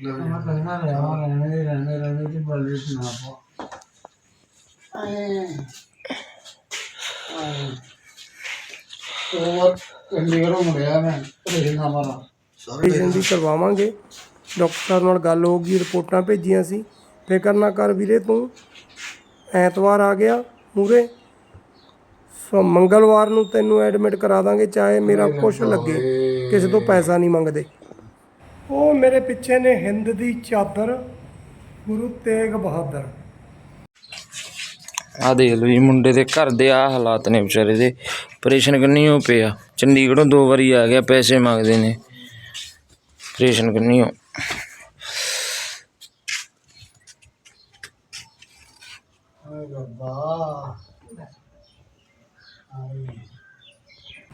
ਮੈਂ ਕਹਿਣਾ ਰਿਹਾ ਰਹਿਣੇ ਦੇ ਰਹਿਣੇ ਰਹਿਣੇ ਦੀ ਬਲਦੀ ਸੁਣਾ ਪਾ ਆਏ ਆਏ ਉਹ ਚੰਡੀਗੜ੍ਹੋਂ ਮੁੜਿਆ ਮੈਂ ਹਮਾਰਾ ਦੀ ਕਰਵਾਵਾਂਗੇ। ਡਾਕਟਰ ਨਾਲ ਗੱਲ ਹੋ ਗਈ ਰਿਪੋਰਟਾਂ ਭੇਜੀਆਂ ਸੀ। ਫਿਕਰ ਨਾ ਕਰ ਵੀਰੇ ਤੂੰ। ਐਤਵਾਰ ਆ ਗਿਆ ਮੂਰੇ ਸੋ ਮੰਗਲਵਾਰ ਨੂੰ ਤੈਨੂੰ ਐਡਮਿਟ ਕਰਾ ਦਾਂਗੇ ਚਾਹੇ ਮੇਰਾ ਕੁਛ ਲੱਗੇ। ਕਿਸੇ ਤੋਂ ਪੈਸਾ ਨਹੀਂ ਮੰਗਦੇ। ਉਹ ਮੇਰੇ ਪਿੱਛੇ ਨੇ ਹਿੰਦ ਦੀ ਚਾਦਰ ਗੁਰੂ ਤੇਗ ਬਹਾਦਰ। ਆ ਦੇਖ ਲਓ ਜੀ ਮੁੰਡੇ ਦੇ ਘਰ ਦੇ ਆ ਹਾਲਾਤ ਨੇ ਵਿਚਾਰੇ ਦੇ। ਆਪਰੇਸ਼ਨ ਕਰਨੀ ਹੋ ਪਿਆ। ਚੰਡੀਗੜ੍ਹੋਂ ਦੋ ਵਾਰੀ ਆ ਗਿਆ ਪੈਸੇ ਮੰਗਦੇ ਨੇ। ਆਪਰੇਸ਼ਨ ਕਰਨੀ ਹੋ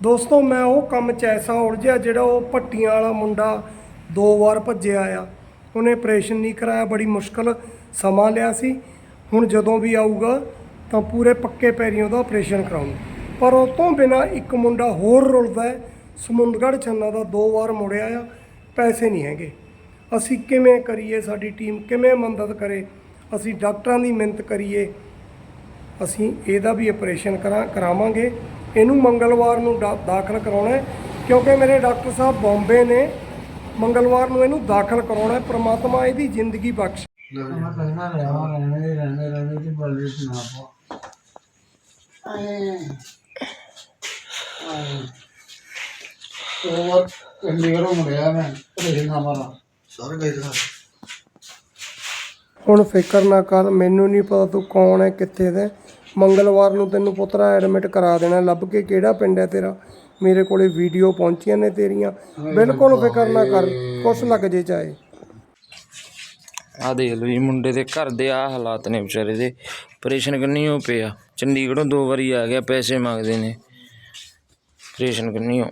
ਦੋਸਤੋ ਮੈਂ ਉਹ ਕੰਮ 'ਚ ਐਸਾ ਉਲਝਿਆ ਜਿਹੜਾ ਉਹ ਭੱਟੀਆਂ ਵਾਲਾ ਮੁੰਡਾ ਦੋ ਵਾਰ ਭੱਜਿਆ ਆ। ਉਹਨੇ ਆਪਰੇਸ਼ਨ ਨਹੀਂ ਕਰਾਇਆ, ਬੜੀ ਮੁਸ਼ਕਲ ਸਮਾਂ ਲਿਆ ਸੀ। ਹੁਣ ਜਦੋਂ ਵੀ ਆਊਗਾ ਤਾਂ ਪੂਰੇ ਪੱਕੇ ਪੈਰੀਂ ਉਹਦਾ ਆਪਰੇਸ਼ਨ ਕਰਾਉਂ ਪਰ ਉਹ ਤੋਂ ਬਿਨਾ ਇੱਕ ਮੁੰਡਾ ਹੋਰ ਰੁਲਦਾ ਹੈ। ਸਮੁੰਦਗੜ੍ਹ ਛੰਨਾ ਦਾ ਦੋ ਵਾਰ ਮੁੜਿਆ ਆ। ਪੈਸੇ ਨਹੀਂ ਹੈਗੇ। ਅਸੀਂ ਕਿਵੇਂ ਕਰੀਏ, ਸਾਡੀ ਟੀਮ ਕਿਵੇਂ ਮਦਦ ਕਰੇ? ਅਸੀਂ ਡਾਕਟਰਾਂ ਦੀ ਮਿਹਨਤ ਕਰੀਏ। ਅਸੀਂ ਇਹਦਾ ਵੀ ਆਪਰੇਸ਼ਨ ਕਰਾ, ਕਰਾਵਾਂਗੇ। ਇਹਨੂੰ ਮੰਗਲਵਾਰ ਨੂੰ ਡਾ- ਦਾਖਲ ਕਰਾਉਣਾ ਕਿਉਂਕਿ ਮੇਰੇ ਡਾਕਟਰ ਸਾਹਿਬ ਬੰਬੇ ਨੇ ਮੰਗਲਵਾਰ ਨੂੰ ਇਹਨੂੰ ਦਾਖਲ ਕਰਾਉਣਾ ਹੈ ਪ੍ਰਮਾਤਮਾ ਇਹਦੀ ਜ਼ਿੰਦਗੀ ਬਖਸ਼। ਮੈਂ ਕਹਿਣਾ ਰਿਹਾ ਰਹਿਣੇ ਦੇ ਰਹਿਣੇ ਰਹਿਣੇ ਦੀ ਬਲਦੀ ਸੁਣਾ ਪਾ ਆਏ ਆਏ ਉਹ ਚੰਡੀਗੜ੍ਹੋਂ ਮੁੜਿਆ ਮੈਂ ਪ੍ਰੇਸ਼ਨ ਹਮਾਰਾ ਸਰ। ਗਏ ਹੁਣ ਫਿਕਰ ਨਾ ਕਰ ਮੈਨੂੰ ਨਹੀਂ ਪਤਾ ਤੂੰ ਕੌਣ ਹੈ ਕਿੱਥੇ ਦਾ ਹੈ। ਮੰਗਲਵਾਰ ਨੂੰ ਤੈਨੂੰ ਪੁੱਤਰਾ ਐਡਮਿਟ ਕਰਾ ਦੇਣਾ ਲੱਭ ਕੇ ਕਿਹੜਾ ਪਿੰਡ ਹੈ ਤੇਰਾ? ਮੇਰੇ ਕੋਲੇ ਵੀਡੀਓ ਪਹੁੰਚੀਆਂ ਨੇ ਤੇਰੀਆਂ। ਬਿਲਕੁਲ ਫਿਕਰ ਨਾ ਕਰ ਕੁਛ ਲੱਗ ਜੇ ਚਾਹੇ। ਆ ਦੇਖ ਲਓ ਜੀ ਮੁੰਡੇ ਦੇ ਘਰ ਦੇ ਆ ਹਾਲਾਤ ਨੇ ਵਿਚਾਰੇ ਦੇ। ਆਪਰੇਸ਼ਨ ਕਰਨੀ ਹੋ ਪਿਆ ਚੰਡੀਗੜ੍ਹੋਂ ਦੋ ਵਾਰੀ ਆ ਗਿਆ ਪੈਸੇ ਮੰਗਦੇ ਨੇ। ਆਪਰੇਸ਼ਨ ਕਰਨੀ ਹੋ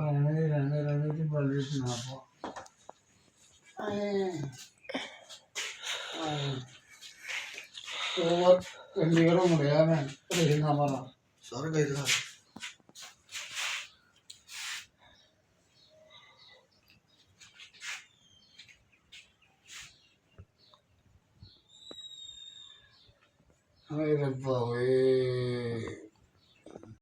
ਰਹਿਣੇ ਰਹਿਣੇ ਰਹਿਣੇ ਦੀ ਬਲਦੀ ਸੁਣਾ ਪਾ ਆਏ ਆਏ ਉਹ ਚੰਡੀਗੜ੍ਹੋਂ ਮੁੜਿਆ ਮੈਂ ਪ੍ਰੇਸ਼ਨ ਹਮਾਰਾ ਸਰ ਗਏ ਹਾਏ ਰੱਬਾ ਓਏ